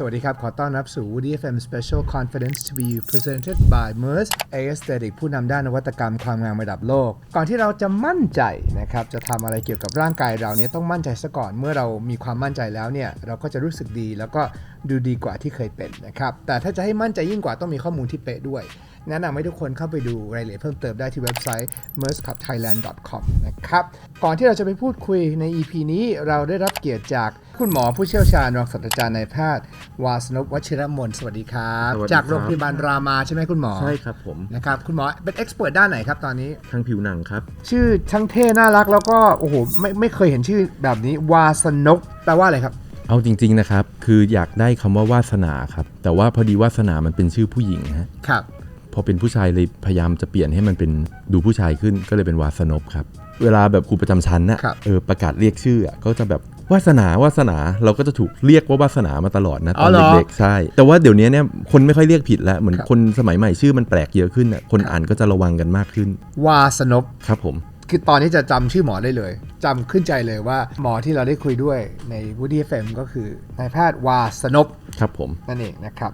สวัสดีครับ ขอต้อนรับสู่ Woody FM Special Confidence to be you presented by MERS Aesthetic ผู้นำด้านนวัตกรรมความงามระดับโลก ก่อนที่เราจะมั่นใจนะครับ จะทำอะไรเกี่ยวกับร่างกายเราเนี่ยต้องมั่นใจซะก่อน เมื่อเรามีความมั่นใจแล้วเนี่ย เราก็จะรู้สึกดีแล้วก็ดูดีกว่าที่เคยเป็นนะครับ แต่ถ้าจะให้มั่นใจยิ่งกว่าต้องมีข้อมูลที่เป๊ะด้วย แนะนำให้ทุกคนเข้าไปดูรายละเอียดเพิ่มเติมได้ที่เว็บไซต์ mersclubthailand.com นะครับ ก่อนที่เราจะไปพูดคุยใน EP นี้เราได้รับเกียรติจากคุณหมอผู้เชี่ยวชาญรองศาสตราจารย์นายแพทย์ วาสนพวชิรมนสวัสดีครับ สวัสดีครับ จากโรงพยาบาลรามาใช่ไหมคุณหมอใช่ครับผม นะครับคุณหมอเป็นเอ็กซ์เพรสด้านไหนครับตอนนี้ ทางผิวหนังครับ ชื่อช่างเท่น่ารักแล้วก็โอ้โหไม่ไม่เคยเห็นชื่อแบบนี้ วาสนกแปลว่าอะไรครับ เอาจริง ๆ นะครับ คืออยากได้คำว่าวาสนาครับ แต่ว่าพอดีวาสนามันเป็นชื่อผู้หญิงฮะ ครับพ อเป็นผู้ชายเลยพยายามจะเปลี่ยนให้มันเป็นดูผู้ชายขึ้นก็เลยเป็นวาสนบครับ เวลาแบบครูประจำชั้นน่ะครับเออประกาศเรียกชื่ออะก็จะแบบวาสนาวาสนาเราก็จะถูกเรียกว่าวาสนามาตลอดนะตอนเด็กๆใช่ แต่ว่าเดี๋ยวนี้เนี่ยคนไม่ค่อยเรียกผิดแล้วเหมือนครับคนสมัยใหม่ชื่อมันแปลกเยอะขึ้นน่ะคนอ่านก็จะระวังกันมากขึ้น วาสนพครับผมคือตอนนี้จะจำชื่อหมอได้เลยจำขึ้นใจเลยว่าหมอที่เราได้คุยด้วยใน Woody FM ก็คือนายแพทย์วาสนพครับผมนั่นเองนะครับ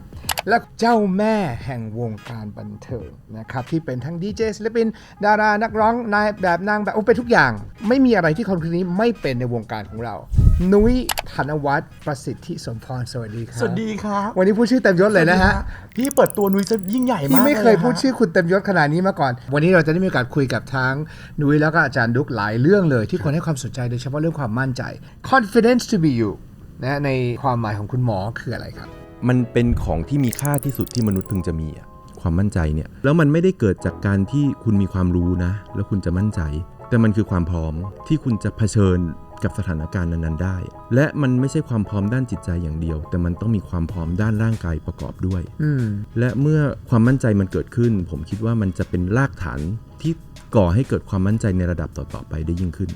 และเจ้าแม่แห่งวงการบันเทิงนะครับที่เป็นทั้งดีเจศิลปิน ดารานักร้องนายแบบนางแบบโอ้เป็นทุกอย่าง ไม่มีอะไรที่คนคนนี้ไม่เป็นในวงการของเรา นุ้ยธนวัฒน์ประสิทธิสมพรสวัสดีครับสวัสดีครับ วันนี้พูดชื่อเต็มยศเลยนะฮะพี่เปิดตัวนุ้ยจะยิ่งใหญ่มากพี่ไม่เคยลฮะพูดชื่อคุณเต็มยศขนาดนี้มาก่อน วันนี้เราจะได้มีโอกาสคุยกับทั้งนุ้ยแล้วก็อาจารย์ดุกหลายเรื่องเลย ที่คนให้ความสนใจโดยเฉพาะเรื่องความมั่นใจ confidence to be you นะในความหมายของคุณหมอคืออะไรครับ มันเป็นของที่มีค่าที่สุดที่มนุษย์พึงจะมีอะความมั่นใจเนี่ยแล้วมันไม่ได้เกิดจากการที่คุณมีความรู้นะ แล้วคุณจะมั่นใจ แต่มันคือความพร้อมที่คุณจะเผชิญกับสถานการณ์นั้นๆได้ และมันไม่ใช่ความพร้อมด้านจิตใจอย่างเดียว แต่มันต้องมีความพร้อมด้านร่างกายประกอบด้วย อืม และเมื่อความมั่นใจมันเกิดขึ้น ผมคิดว่ามันจะเป็นรากฐานที่ก่อให้เกิดความมั่นใจในระดับต่อๆไปได้ยิ่งขึ้น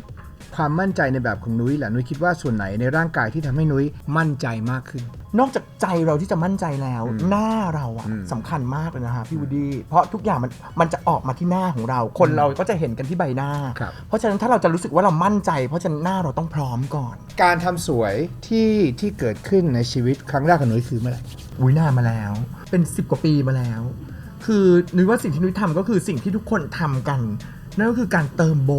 ความมั่นใจในแบบของนุ้ยแหละนุ้ยคิดว่าส่วนไหนในร่างกายที่ทำให้นุ้ยมั่นใจมากขึ้น นอกจากใจเราที่จะมั่นใจแล้ว หน้าเราอะอืมสำคัญมากเลยนะฮะพี่วูดดี้เพราะทุกอย่างมันมันจะออกมาที่หน้าของเรา คนเราก็จะเห็นกันที่ใบหน้าครับเพราะฉะนั้นถ้าเราจะรู้สึกว่าเรามั่นใจ เพราะฉะนั้นหน้าเราต้องพร้อมก่อน การทำสวยที่ที่เกิดขึ้นในชีวิตครั้งแรกของนุ้ยคือเมื่อไหร่อุ้ยนานมาแล้ว เป็น 10 กว่าปีมาแล้ว คือนุ้ยว่าสิ่งที่นุ้ยทำก็คือสิ่งที่ทุกคนทำกัน นั่นก็คือการเติมโบ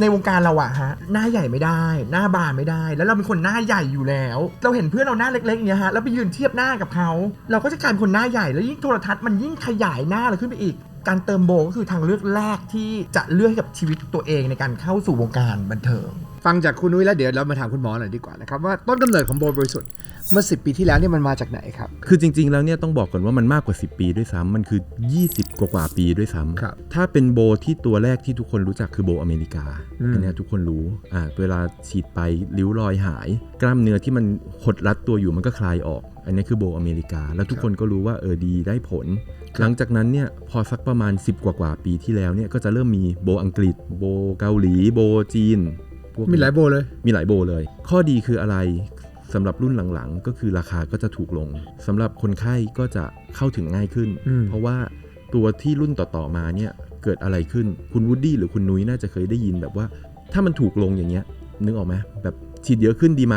ในวงการเราอะฮะหน้าใหญ่ไม่ได้ หน้าบานไม่ได้ แล้วเราเป็นคนหน้าใหญ่อยู่แล้ว เราเห็นเพื่อนเราหน้าเล็กๆอย่างเงี้ยฮะแล้วไปยืนเทียบหน้ากับเขาเราก็จะกลายเป็นคนหน้าใหญ่แล้วยิ่งโทรทัศน์มันยิ่งขยายหน้าเราขึ้นไปอีก การเติมโบก็คือทางเลือกแรกที่จะเลือกให้กับชีวิตตัวเองในการเข้าสู่วงการบันเทิง ฟังจากคุณนุ้ยแล้วเดี๋ยวเรามาถามคุณหมอหน่อยดีกว่านะครับว่าต้นกำเนิดของโบบริสุทธิ์เมื่อ 10 ปีที่แล้วเนี่ยมันมาจากไหนครับ คือจริงๆ แล้วเนี่ยต้องบอกก่อนว่ามันมากกว่า 10 ปีด้วยซ้ำมันคือ 20 กว่ากว่าปีด้วยซ้ำครับถ้าเป็นโบที่ตัวแรกที่ทุกคนรู้จักคือโบอเมริกาอืมอันเนี้ยทุกคนรู้อ่าเวลาฉีดไปริ้วรอยหาย กล้ามเนื้อที่มันหดรัดตัวอยู่มันก็คลายออก อันเนี้ยคือโบอเมริกา แล้วทุกคนก็รู้ว่าเออดีได้ผล หลังจากนั้นเนี่ยพอสักประมาณ 10 กว่ากว่าปีที่แล้วเนี่ยก็จะเริ่มมีโบอังกฤษ โบเกาหลี โบจีนพวกนี้มีหลายโบเลย มีหลายโบเลย ข้อดีคืออะไรสำหรับรุ่นหลังๆ ก็คือราคาก็จะถูกลงสำหรับคนไข้ก็จะเข้าถึงง่ายขึ้นอืมเพราะว่า ตัวที่รุ่นต่อๆมาเนี่ยเกิดอะไรขึ้นคุณวูดดี้หรือคุณนุ้ยน่าจะเคยได้ยินแบบว่า ถ้ามันถูกลงอย่างเงี้ยนึกออกไหมแบบฉีดเยอะขึ้นดีไหม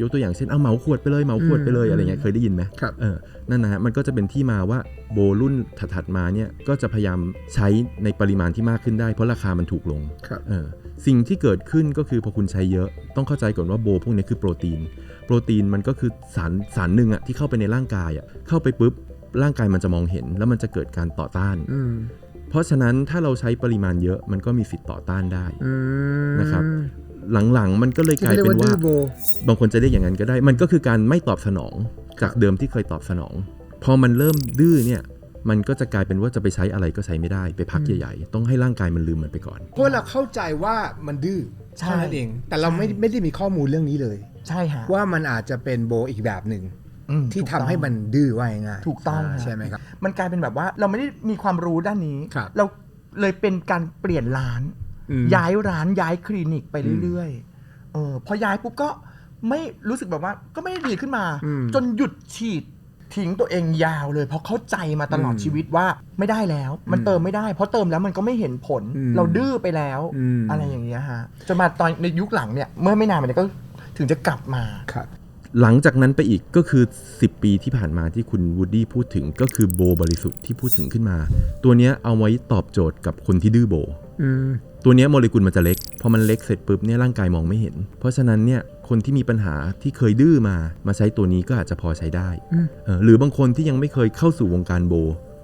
ยกตัวอย่างเช่นเอาเหมาขวดไปเลยเหมาขวดไปเลยอืมอะไรเงี้ยเคยได้ยินไหมครับเออนั่นนะฮะมันก็จะเป็นที่มาว่าโบรุ่นถัดๆมาเนี่ยก็จะพยายามใช้ในปริมาณที่มากขึ้นได้ เพราะราคามันถูกลงครับเออสิ่งที่เกิดขึ้นก็คือพอคุณใช้เยอะต้องเข้าใจก่อนว่าโบพวกนี้คือโปรตีน โปรตีนมันก็คือสารสารหนึ่งอะที่เข้าไปในร่างกายอะเข้าไปปุ๊บ ร่างกายมันจะมองเห็นแล้วมันจะเกิดการต่อต้านอืมเพราะฉะนั้นถ้าเราใช้ปริมาณเยอะมันก็มีสิทธิ์ต่อต้านได้อืมนะครับ หลังๆมันก็เลยที่กลายเรียกเป็นว่าดื้ว่าอโบบางคนจะเรียกอย่างนั้นก็ได้ มันก็คือการไม่ตอบสนองจากเดิมที่เคยตอบสนอง พอมันเริ่มดื้อเนี่ยมันก็จะกลายเป็นว่าจะไปใช้อะไรก็ใช้ไม่ได้ ไปพักใหญ่ๆ ต้องให้ร่างกายมันลืมมันไปก่อน เพราะเราเข้าใจว่ามันดื้อใช่เท่านั้นเอง แต่เราไม่ใช่ไม่ได้มีข้อมูลเรื่องนี้เลย ใช่ฮะว่ามันอาจจะเป็นโบอีกแบบหนึ่งอืม ที่ถูกทำต้องให้มันดื้อว่าง่ายๆถูกต้องฮะใช่ไหมครับ มันกลายเป็นแบบว่าเราไม่ได้มีความรู้ด้านนี้ครับเราเลยเป็นการเปลี่ยนร้านอืมย้ายร้านย้ายคลินิกไปเรื่อยๆเออพอย้ายปุ๊บก็ไม่รู้สึกแบบว่าก็ไม่ได้ดีขึ้นมาอืมจนหยุดฉีดทิ้งตัวเองยาวเลย เพราะเข้าใจมาตลอดอืมชีวิตว่าไม่ได้แล้ว มันอืมเติมไม่ได้ เพราะเติมแล้วมันก็ไม่เห็นผลอืมเราดื้อไปแล้วอืมอะไรอย่างเงี้ยฮะจนมาตอนในยุคหลังเนี่ยเมื่อไม่นานมาเนี้ก็ถึงจะกลับมาครับ หลังจากนั้นไปอีกก็คือ 10 ปีที่ผ่านมาที่คุณวูดดี้พูดถึงก็คือโบบริสุทธิ์ที่พูดถึงขึ้นมา ตัวเนี้ยเอาไว้ตอบโจทย์กับคนที่ดื้อโบอตัวเนี้ยโมเลกุลมันจะเล็ก พอมันเล็กเสร็จปุ๊บเนี่ยร่างกายมองไม่เห็น เพราะฉะนั้นเนี่ยคนที่มีปัญหาที่เคยดื้อมามาใช้ตัวนี้ก็อาจจะพอใช้ได้เออหรือบางคนที่ยังไม่เคยเข้าสู่วงการโบ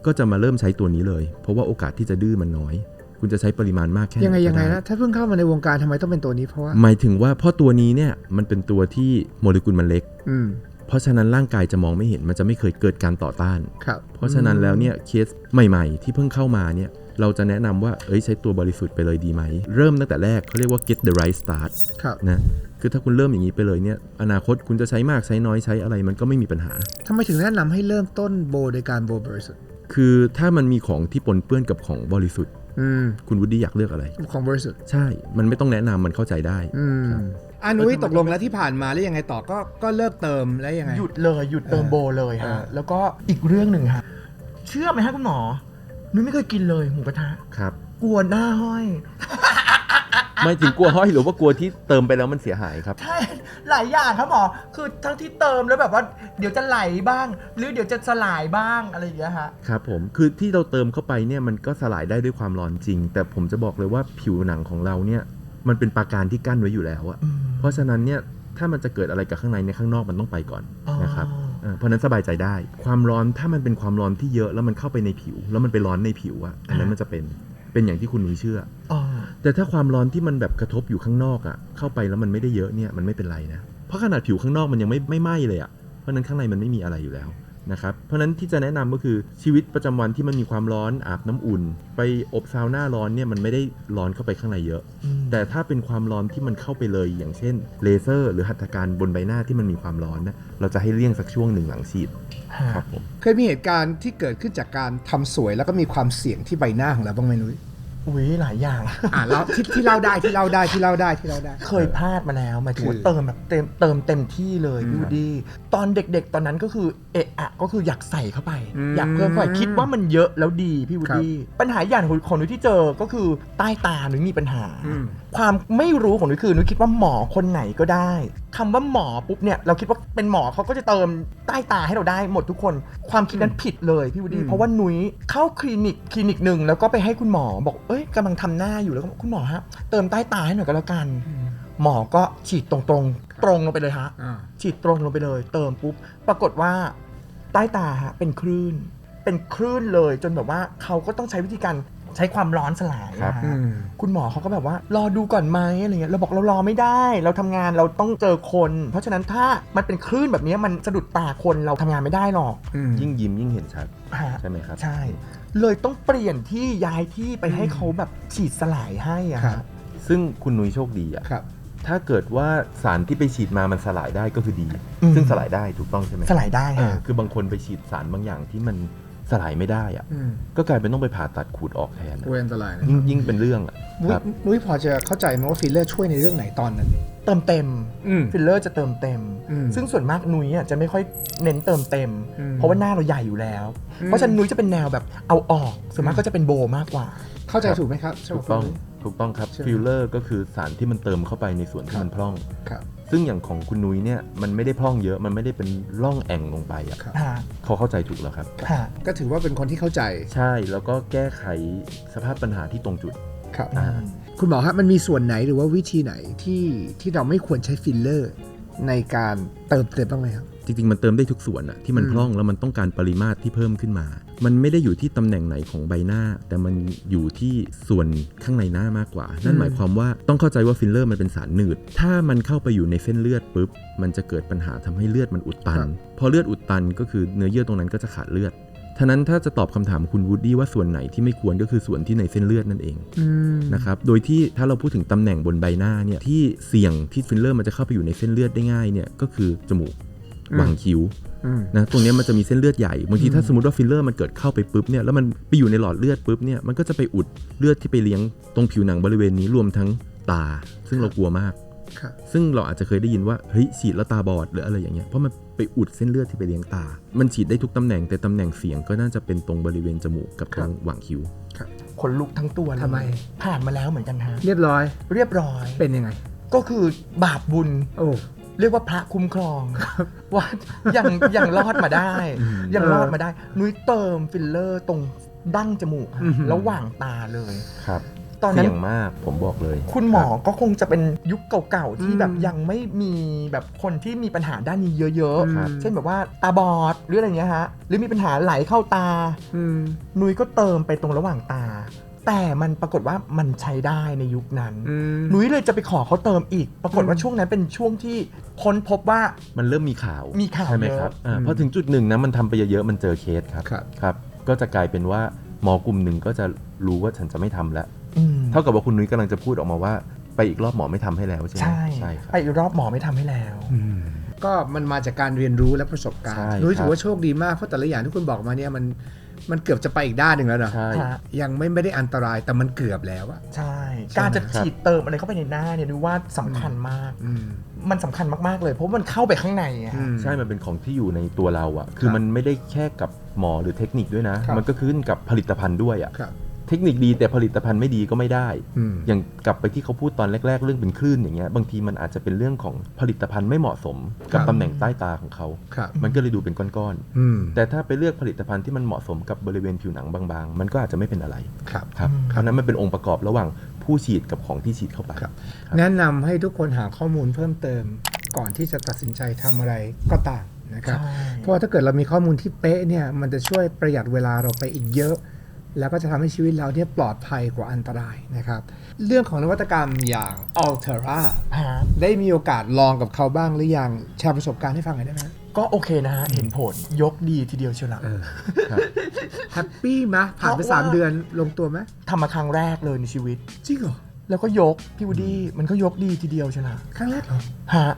ก็จะมาเริ่มใช้ตัวนี้เลย เพราะว่าโอกาสที่จะดื้อมันน้อย คุณจะใช้ปริมาณมากแค่ไหนยังไงก็ยังไงด้นะถ้าเพิ่งเข้ามาในวงการทำไมต้องเป็นตัวนี้เพราะว่าหมายถึงว่าเพราะตัวนี้เนี่ยมันเป็นตัวที่โมเลกุลมันเล็กอืมเพราะฉะนั้นร่างกายจะมองไม่เห็นมันจะไม่เคยเกิดการต่อต้านครับเพราะฉะนั้นแล้วเนี่ยเคสใหม่ๆ ที่เพิ่งเข้ามาเนี่ยเราจะแนะนำว่า เอ้ยใช้ตัวบริสุทธิ์ไปเลยดีไหม เริ่มตั้งแต่แรกเขาเรียกว่า get the right start ครับนะ คือถ้าคุณเริ่มอย่างนี้ไปเลยเนี่ย อนาคตคุณจะใช้มากใช้น้อยใช้อะไรมันก็ไม่มีปัญหาทำไมถึงแนะนำให้เริ่มต้นโบโดยการโบ บริสุทธิ์ คือถ้ามันมีของที่ปนเปื้อนกับของบริสุทธิ์ อืมคุณวุฒิอยากเลือกอะไร ของบริสุทธิ์ใช่ มันไม่ต้องแนะนำมันเข้าใจได้อืมอานุ้ยตกลงแล้วที่ผ่านมาแล้วยังไงต่อก็ก็เลิกเติมแล้วยังไง หยุดเลยหยุดเติมโบเลยเอฮะอแล้วก็อีกเรื่องหนึ่งฮะ เชื่อไหมฮะคุณหมอนุ้ยไม่เคยกินเลยหมูกระทะ ครับ กลัวหน้าห้อย ไม่ถึงกลัวห้อยหรือว่ากลัวที่เติมไปแล้วมันเสียหายครับ ใช่หลายอย่างครับหมอคือทั้งที่เติมแล้วแบบว่าเดี๋ยวจะไหลบ้าง หรือเดี๋ยวจะสลายบ้างอะไรอย่างเงี้ยฮะครับผมคือที่เราเติมเข้าไปเนี่ยมันก็สลายได้ด้วยความร้อนจริง แต่ผมจะบอกเลยว่าผิวหนังของเราเนี่ยมันเป็นปราการที่กั้นไว้อยู่แล้วอะอืมเพราะฉะนั้นเนี่ยถ้ามันจะเกิดอะไรกับข้างในในยข้างนอกมันต้องไปก่อนอ๋อนะครับเออเพราะฉะนั้นสบายใจได้ ความร้อนถ้ามันเป็นความร้อนที่เยอะแล้วมันเข้าไปในผิว แล้วมันไปร้อนในผิวอะอันนั้นมันจะเป็น เป็นอย่างที่คุณนุ้ยเชื่ออ๋อแต่ถ้าความร้อนที่มันแบบกระทบอยู่ข้างนอกอะเข้าไปแล้วมันไม่ได้เยอะเนี่ยมันไม่เป็นไรนะ เพราะขนาดผิวข้างนอกมันยังไม่ไม่ไหม้เลยอะเพราะฉะนั้นข้างในมันไม่มีอะไรอยู่แล้ว นะครับเพราะฉะนั้นที่จะแนะนำก็คือชีวิตประจำวันที่มันมีความร้อนอาบน้ำอุ่น ไปอบซาวน่าร้อนเนี่ยมันไม่ได้ร้อนเข้าไปข้างในเยอะอืมแต่ถ้าเป็นความร้อนที่มันเข้าไปเลย อย่างเช่นเลเซอร์ หรือหัตถการบนใบหน้าที่มันมีความร้อนนะเราจะให้เลี่ยงสักช่วงหนึ่งหลังฉีดฮะครับผมเคยมีเหตุการณ์ที่เกิดขึ้นจากการทำสวยแล้วก็มีความเสี่ยงที่ใบหน้าของเราบ้างไหมนุ้ย อุ้ยหลายอย่าง อ่าเราที่ที่เล่าได้ที่เล่าได้ที่เล่าได้ที่เล่าได้ เคยพลาดมาแล้วหมายถึงว่าคือเติมแบบเต็มเติมเต็มที่เลยอืมพี่วูดดี้ตอนเด็กๆ ตอนนั้นก็คือเอะอะก็คืออยากใส่เข้าไปอืมอยากเพิ่มเข้าไปคิดว่ามันเยอะแล้วดีพี่วูดดี้ปัญหาอย่างของของหนูที่เจอก็คือใต้ตาหนูมีปัญหาอืมความไม่รู้ของหนูคือหนูคิดว่าหมอคนไหนก็ได้คำว่าหมอปุ๊บเนี่ยเราคิดว่าเป็นหมอเขาก็จะเติมใต้ตาให้เราได้หมดทุกคน ความคิดนั้นผิดเลยพี่วูดดี้อืม เพราะว่าหนุยเข้าคลินิกคลินิกหนึ่งแล้วก็ไปให้คุณหมอบอกเอ้ยกำลังทำหน้าอยู่แล้วก็บอกคุณหมอฮะเติมใต้ตาให้หน่อยก็แล้วกัน หมอก็ฉีดตรงๆ ตรงลงไปเลยฮะ อ่า ฉีดตรงลงไปเลย เติมปุ๊บ ปรากฏว่า ใต้ตาฮะเป็นคลื่น เป็นคลื่นเลยจนแบบว่าเขาก็ต้องใช้วิธีการ ใช้ความร้อนสลายครับนะอืฮะมคุณหมอเขาก็แบบว่ารอดูก่อนไหมอะไรเงี้ยเราบอกเรารอไม่ได้ เราทำงานเราต้องเจอคน เพราะฉะนั้นถ้ามันเป็นคลื่นแบบนี้มันสะดุดตาคนเราทำงานไม่ได้หรอกอืมยิ่งยิ้มยิ่งเห็นชัดฮะใช่ไหมครับ ใช่ เลยต้องเปลี่ยนที่ย้ายที่ไปให้เขาแบบฉีดสลายให้อะครัฮะบซึ่งคุณนุ้ยโชคดีอะครับถ้าเกิดว่าสารที่ไปฉีดมามันสลายได้ก็คือดีอืมซึ่งสลายได้ถูกต้องใช่ไหมสลายได้เออฮะคือบางคนไปฉีดสารบางอย่างที่มัน สลายไม่ได้อะอืมก็กลายเป็นต้องไปผ่าตัดขูดออกแทนอะเวอันตรายนะยิ่งยิ่งเป็นเรื่องอะนุ้ยครับนุ้ยพอจะเข้าใจไหมว่าฟิลเลอร์ช่วยในเรื่องไหนตอนนั้น เติมเต็มอืมฟิลเลอร์จะเติมเต็มอืมซึ่งส่วนมากนุ้ยอะจะไม่ค่อยเน้นเติมเต็มอืมเพราะว่าหน้าเราใหญ่อยู่แล้วอืมเพราะฉะนั้นนุ้ยจะเป็นแนวแบบเอาออกส่วนมากก็จะเป็นโบมากกว่า เข้าใจถูกไหมครับถูกต้องถูกต้องครับใช่ไหมฟิลเลอร์ก็คือสารที่มันเติมเข้าไปในส่วนที่มันพร่องครับ ซึ่งอย่างของคุณนุ้ยเนี่ยมันไม่ได้พร่องเยอะมันไม่ได้เป็นร่องแอ่งลงไปอะครับ ฮะเขาเข้าใจถูกแล้วครับ ฮะก็ถือว่าเป็นคนที่เข้าใจใช่แล้วก็แก้ไขสภาพปัญหาที่ตรงจุด ครับ อ่า คุณหมอครับมันมีส่วนไหนหรือว่าวิธีไหนที่ที่เราไม่ควรใช้ฟิลเลอร์ ในการเติมเต็มบ้างไหมครับ จริงๆ มันเติมได้ทุกส่วนอะที่มันอืมพร่องแล้วมันต้องการปริมาตรที่เพิ่มขึ้นมา มันไม่ได้อยู่ที่ตำแหน่งไหนของใบหน้า แต่มันอยู่ที่ส่วนข้างในหน้ามากกว่า นั่นหมายความว่าต้องเข้าใจว่าฟิลเลอร์มันเป็นสารหนืด ถ้ามันเข้าไปอยู่ในเส้นเลือดปุ๊บ มันจะเกิดปัญหาทำให้เลือดมันอุดตัน พอเลือดอุดตันก็คือเนื้อเยื่อตรงนั้นก็จะขาดเลือดท่านั้นถ้าจะตอบคำถามคุณวูดดี้ว่าส่วนไหนที่ไม่ควรก็คือส่วนที่ในเส้นเลือดนั่นเองอืมนะครับ โดยที่ถ้าเราพูดถึงตำแหน่งบนใบหน้าเนี่ยที่เสี่ยงที่ฟิลเลอร์มันจะเข้าไปอยู่ในเส้นเลือดได้ง่ายเนี่ยก็คือจมูกอืม หว่างคิ้วอืมนะตรงเนี้ยมันจะมีเส้นเลือดใหญ่บางทีถ้าสมมติว่าฟิลเลอร์มันเกิดเข้าไปปุ๊บเนี่ยแล้วมันไปอยู่ในหลอดเลือดปุ๊บเนี่ยมันก็จะไปอุดเลือดที่ไปเลี้ยงตรงผิวหนังบริเวณนี้รวมทั้งตา ซึ่งเรากลัวมากครับซึ่งเราอาจจะเคยได้ยินว่าเฮ้ยฉีดแล้วตาบอดหรืออะไรอย่างเงี้ยเพราะมันไปอุดเส้นเลือดที่ไปเลี้ยงตา มันฉีดได้ทุกตำแหน่งแต่ตำแหน่งเสียงก็น่าจะเป็นตรงบริเวณจมูกกับตรงหว่างคิ้วขนลุกทั้งตัวเลยทำไม ผ่านมาแล้วเหมือนกันฮะเรียบร้อย เรียบร้อยเป็นยังไง ก็คือบาปบุญโอ้ เรียกว่าพระคุ้มครองว่ายังยังรอดมาได้ยังรอดมาได้ นุ้ยเติมฟิลเลอร์ตรงดั้งจมูกฮะอือหือระหว่างตาเลยครับตอนนั้นเสี่ยงมากผมบอกเลย คุณหมอก็คงจะเป็นยุคเก่าๆที่อืมแบบยังไม่มีแบบคนที่มีปัญหาด้านนี้เยอะครับๆเช่นแบบว่าตาบอดหรืออะไรเงี้ยฮะ หรือมีปัญหาไหลเข้าตาอืมนุ้ยก็เติมไปตรงระหว่างตา แต่มันปรากฏว่ามันใช้ได้ในยุคนั้นอืมนุ้ยเลยจะไปขอเขาเติมอีก ปรากฏว่าช่วงนั้นเป็นช่วงที่ค้นพบว่ามันเริ่มมีข่าวมีข่าวใช่ไหมเยอะครับอ่าอืมพอถึงจุดหนึ่งนะมันทำไปเยอะๆมันเจอเคสครับครับครับ ก็จะกลายเป็นว่าหมอกลุ่มหนึ่งก็จะรู้ว่าฉันจะไม่ทำแล้วอืมเท่ากับว่าคุณนุ้ยกำลังจะพูดออกมาว่า ไปอีกรอบหมอไม่ทำให้แล้วใช่ไหมใช่ใช่ครับไปอีกรอบหมอไม่ทำให้แล้วก็มันมาจากการเรียนรู้และประสบการณ์ใช่นุ้ยครับถือว่าโชคดีมากเพราะแต่ละอย่างที่คุณบอกมาเนี่ยมัน มันเกือบจะไปอีกด้านหนึ่งแล้วเนอะใช่ ฮะยังไม่ไม่ได้อันตรายแต่มันเกือบแล้วอะใช่ใช่ไหมการจะครับฉีดเติมอะไรเข้าไปในหน้าเนี่ยนุ้ยว่าสำคัญมาก อืม มันสำคัญมากๆเลย เพราะมันเข้าไปข้างในอะ อืม ใช่ มันเป็นของที่อยู่ในตัวเราอะคืคอรับมันไม่ได้แค่กับหมอหรือเทคนิคด้วยนะ ครับ มันก็ขึ้นกับผลิตภัณฑ์ด้วยอะครับ เทคนิคดีแต่ผลิตภัณฑ์ไม่ดีก็ไม่ได้อืมอย่างกลับไปที่เขาพูดตอนแรก ๆ เรื่องเป็นคลื่นอย่างเงี้ยบางทีมันอาจจะเป็นเรื่องของผลิตภัณฑ์ไม่เหมาะสม กับครับตำแหน่งใต้ตาของเขาครับมันก็เลยดูเป็นก้อนอืมๆแต่ถ้าไปเลือกผลิตภัณฑ์ที่มันเหมาะสมกับบริเวณผิวหนังบางๆ มันก็อาจจะไม่เป็นอะไรครับครับอืมเพราะฉะนั้นมันเป็นองค์ประกอบระหว่างผู้ฉีดกับของที่ฉีดเข้าไปครับแนะนำให้ทุกคนหาข้อมูลเพิ่มเติม ก่อนที่จะตัดสินใจทำอะไรก็ตามนะครับใช่เพราะว่าถ้าเกิดเรามีข้อมูลที่เป๊ะเนี่ยมันจะช่วยประหยัดเวลาเราไปอีกเยอะ แล้วก็จะทำให้ชีวิตเราเนี่ยปลอดภัยกว่าอันตรายนะครับ เรื่องของนวัตกรรมอย่าง Altera ฮะได้มีโอกาสลองกับเขาบ้างหรือยังแชร์ประสบการณ์ให้ฟังหน่อยได้ไหมก็โอเคนะฮะ เห็นผลยกดีทีเดียวเชียวละครับแฮปปี้ไหมผ่านไปเพราะว่า3เดือนลงตัวไหมทำมาครั้งแรกเลยในชีวิต จริงเหรอ แล้วก็ยก พี่วูดดี้มันก็ยกดีทีเดียวเชียวนะครั้งแรกเหรอฮะ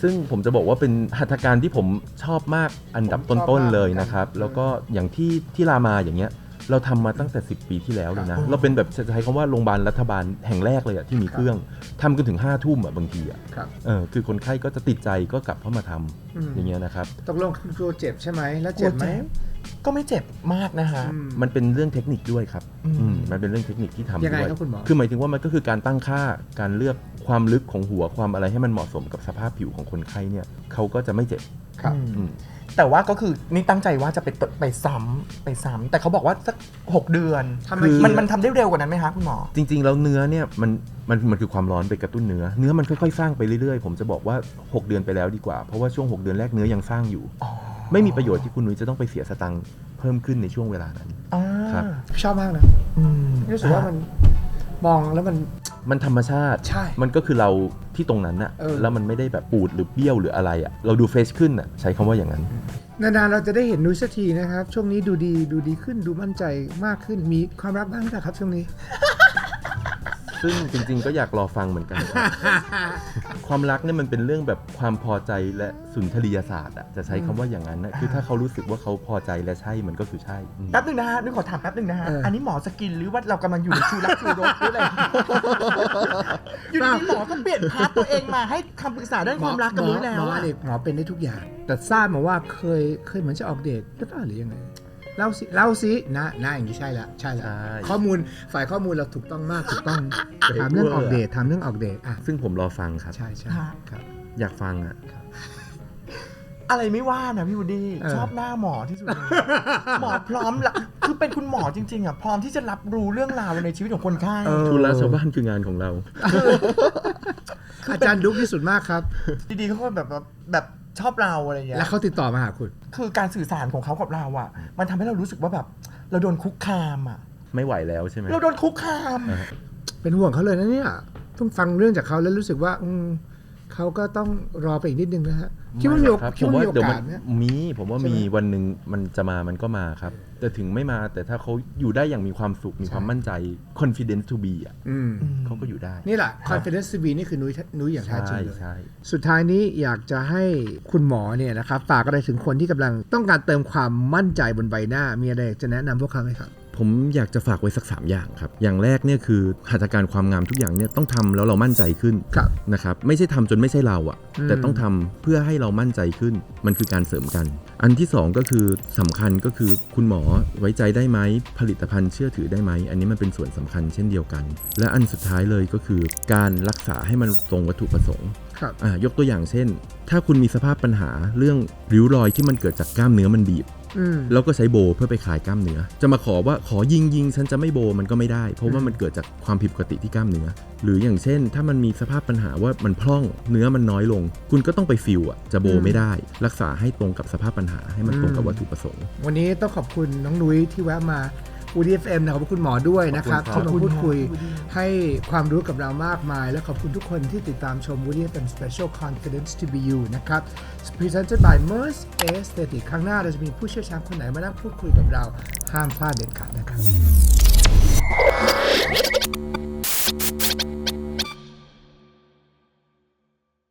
ซึ่งผมจะบอกว่าเป็นหัตถการที่ผมชอบมากอันดับผมชอบต้นมากๆเลยเหมือนกันนะครับ แล้วก็อย่างที่ที่รามาอย่างเงี้ย เราทำมาตั้งแต่ 10 ปีที่แล้วเลยนะครับเราเป็นแบบจะใช้คำว่าโรงพยาบาลรัฐบาลแห่งแรกเลยอะที่มีเครื่องทำกันถึง5้าทุ่มอะบางทีอะครับเออคือคนไข้ก็จะติดใจก็กลับเข้ามาทำอืมอย่างเงี้ยนะครับตกลงคือกลัวเจ็บใช่ไหมแล้วเจ็บไหมกลัวเจ็บก็ไม่เจ็บมากนะฮะอืมมันเป็นเรื่องเทคนิคด้วยครับอืมอืมมันเป็นเรื่องเทคนิคที่ทำยังไงด้วยครับคุณหมอคือหมายถึงว่ามันก็คือการตั้งค่า การเลือกความลึกของหัวความอะไรให้มันเหมาะสมกับสภาพผิวของคนไข้เนี่ยเขาก็จะไม่เจ็บครับอืมอืม แต่ว่าก็คือนี่ตั้งใจว่าจะไปตไปซ้ำไปซ้ำแต่เขาบอกว่าสักหกเดือนทำไมคือมันมันทำได้เร็วกว่านั้นไหมคะคุณหมอ จริง ๆ แล้วเนื้อเนี่ยมันมันมันคือความร้อนไปกระตุ้นเนื้อ เนื้อมันค่อยๆ สร้างไปเรื่อยๆ ผมจะบอกว่า 6 เดือนไปแล้วดีกว่า เพราะว่าช่วง 6 เดือนแรกเนื้อยังสร้างอยู่อ๋อไม่มีประโยชน์ที่คุณนุ้ยจะต้องไปเสียสตังค์เพิ่มขึ้นในช่วงเวลานั้น อ่าครับ ชอบมากนะ อืมรู้สึกว่ามันมองแล้วมัน มันธรรมชาติ ใช่มันก็คือเราที่ตรงนั้นน่ะเออ แล้วมันไม่ได้แบบปูดหรือเบี้ยวหรืออะไรอะเราดูเฟรชขึ้นอะใช้คำว่าอย่างนั้น นานๆเราจะได้เห็นนุ้ยสักทีนะครับ ช่วงนี้ดูดีดูดีขึ้นดูมั่นใจมากขึ้นมีความรักบ้างหรือเปล่าครับช่วงนี้ ซึ่งจริง ๆ ก็อยากรอฟังเหมือนกันครับ ความรักเนี่ยมันเป็นเรื่องแบบความพอใจและสุนทรียศาสตร์อะจะใช้คำว่าอย่างนั้นนะคือถ้าเขารู้สึกว่าเขาพอใจและใช่มันก็คือใช่อืม แป๊บหนึ่งนะฮะนึกขอถามแป๊บหนึ่งนะฮะ เอออั อันนี้หมอสกินหรือว่าเรากำลังอยู่ในชูรักชูรสหรืออะไร อยู่ดีๆหมอก็เปลี่ยนพาร์ทตัวเองมาให้คำปรึกษาด้านความรักกับนุ้ยแล้วหมออะ เด็กหมอเป็นได้ทุกอย่าง แต่ทราบมาว่าเคยเคยเหมือนจะออกเดทหรือเปล่าหรือยังไง เล่าสิเล่าสินะนะอย่างนี้ใช่ละใช่ละใช่ ข้อมูลฝ่ายข้อมูลเราถูกต้องมากถูกต้องถามเรื่องออกเดทถามเรื่องออกเดทอะซึ่งผมรอฟังครับ ใช่ใช่ฮะครับ อยากฟังอะ อะไรไม่ว่านะพี่วูดดี้เออ ชอบหน้าหมอที่สุดเลยหมอพร้อมละคือเป็นคุณหมอจริงๆอะพร้อมที่จะรับรู้เรื่องราวในชีวิตของคนไข้เออธุระชาวบ้านคืองานของเรา อาจารย์ดุ๊กที่สุดมากครับ ดีๆเขาก็แบบแบบแบบ ชอบเราอะไรอย่างเงี้ย แล้วเขาติดต่อมาหาคุณ คือการสื่อสารของเขากับเราอะมันทำให้เรารู้สึกว่าแบบ เราโดนคุกคามอะไม่ไหวแล้วใช่ไหมเราโดนคุกคามอ่าเป็นห่วงเขาเลยนะเนี่ยเพิ่งฟังเรื่องจากเขาแล้วรู้สึกว่าอืม เขาก็ต้องรอไปอีกนิดนึงนะฮะคิดว่ามีโอครับคิดผมว่าว่ามีโอเดี๋ยวมักาสนไหมมีผมว่าใช่ไหมมีวันหนึ่งมันจะมามันก็มาครับ แต่ถึงไม่มาแต่ถ้าเขาอยู่ได้อย่างมีความสุขมีความมั่นใจ confidence to be อะอืม เขาก็อยู่ได้ นี่แหละ confidence to be นี่คือนุ้ยนุ้ยอย่างแท้จริใช่งเลย ใช่ สุดท้ายนี้อยากจะให้คุณหมอเนี่ยนะครับฝากอะไรถึงคนที่กำลังต้องการเติมความมั่นใจบนใบหน้า มีอะไรอยากจะแนะนำพวกเขาไหมครับ ผมอยากจะฝากไว้สัก 3 อย่างครับ อย่างแรกเนี่ยคือหัตถการความงามทุกอย่างเนี่ยต้องทำแล้วเรามั่นใจขึ้นครับนะครับไม่ใช่ทำจนไม่ใช่เราอะอืมแต่ต้องทำเพื่อให้เรามั่นใจขึ้น มันคือการเสริมกัน อันที่สองก็คือสำคัญก็คือคุณหมอไว้ใจได้ไหมผลิตภัณฑ์เชื่อถือได้ไหมอันนี้มันเป็นส่วนสำคัญเช่นเดียวกัน และอันสุดท้ายเลยก็คือการรักษาให้มันตรงวัตถุประสงค์ครับอ่ายกตัวอย่างเช่น ถ้าคุณมีสภาพปัญหาเรื่องริ้วรอยที่มันเกิดจากกล้ามเนื้อมันบีบ อืม แล้วก็ใช้โบว์เพื่อไปคลายกล้ามเนื้อ จะมาขอว่าขอยิงยิงฉันจะไม่โบว์มันก็ไม่ได้ เพราะว่ามันเกิดจากความผิดปกติที่กล้ามเนื้อ หรืออย่างเช่น ถ้ามันมีสภาพปัญหาว่ามันพร่องเนื้อมันน้อยลง คุณก็ต้องไปฟิลอะจะโบว์ไม่ได้ รักษาให้ตรงกับสภาพปัญหาให้มันตรงกับวัตถุประสงค์ วันนี้ต้องขอบคุณน้องนุ้ยที่แวะมา อูดีเอฟเอ็มนะขอบคุณหมอด้วยนะครับขอบคุณครับที่มาพูดคุยขอบคุณครับให้ความรู้กับเรามากมาย และขอบคุณทุกคนที่ติดตามชม Woody FM Special Confidence to be you นะครับ Presented by MERS Aesthetic ครั้งหน้าเราจะมีผู้เชี่ยวชาญคนไหนมานั่งพูดคุยกับเราห้ามพลาดเด็ดขาดนะครับ